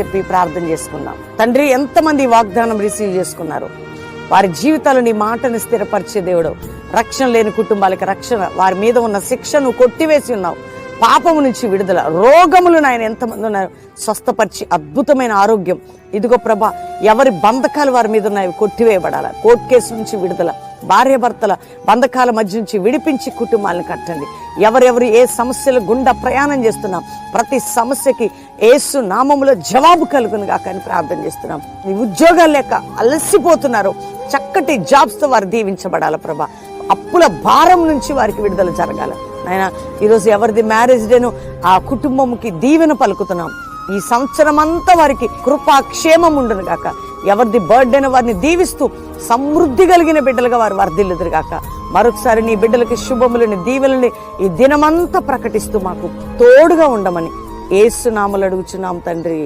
చెప్పి ప్రార్థన చేసుకున్నాం తండ్రి ఎంతమంది వాగ్దానం రిసీవ్ చేసుకున్నారు? వారి జీవితాలు నీ మాటను స్థిరపరిచే దేవుడు. రక్షణ లేని కుటుంబాలకి రక్షణ. వారి మీద ఉన్న శిక్షను కొట్టివేసి ఉన్నావు. పాపము నుంచి విడుదల. రోగములు నాయన ఎంతమంది ఉన్నారు? స్వస్థపరిచి అద్భుతమైన ఆరోగ్యం. ఇదిగో ప్రభా ఎవరి బంధకాలు వారి మీద ఉన్నాయి? కొట్టివేయబడాల. కోర్టు కేసు నుంచి విడుదల. భార్యాభర్తల బంధకాల మధ్య నుంచి విడిపించి కుటుంబాలను కట్టండి. ఎవరెవరు ఏ సమస్యల గుండా ప్రయాణం చేస్తున్నాం ప్రతి సమస్యకి ఏసు నామములో జవాబు కలుగును కానీ ప్రార్థన చేస్తున్నాం. ఉద్యోగాలు లేక అలసిపోతున్నారు. చక్కటి జాబ్స్తో వారు దీవించబడాల ప్రభా. అప్పుల భారం నుంచి వారికి విడుదల జరగాలి. ఆయన ఈరోజు ఎవరిది మ్యారేజ్ డేను ఆ కుటుంబంకి దీవెన పలుకుతున్నాం. ఈ సంవత్సరం అంతా వారికి కృపాక్షేమం ఉండను గాక. ఎవరిది బర్త్డేను వారిని దీవిస్తూ సమృద్ధి కలిగిన బిడ్డలుగా వారు వర్ధిల్లుదురు గాక. మరొకసారి నీ బిడ్డలకి శుభములని దీవెలని ఈ దినమంతా ప్రకటిస్తూ మాకు తోడుగా ఉండమని ఏసునామలు అడుగుచున్నాం తండ్రి.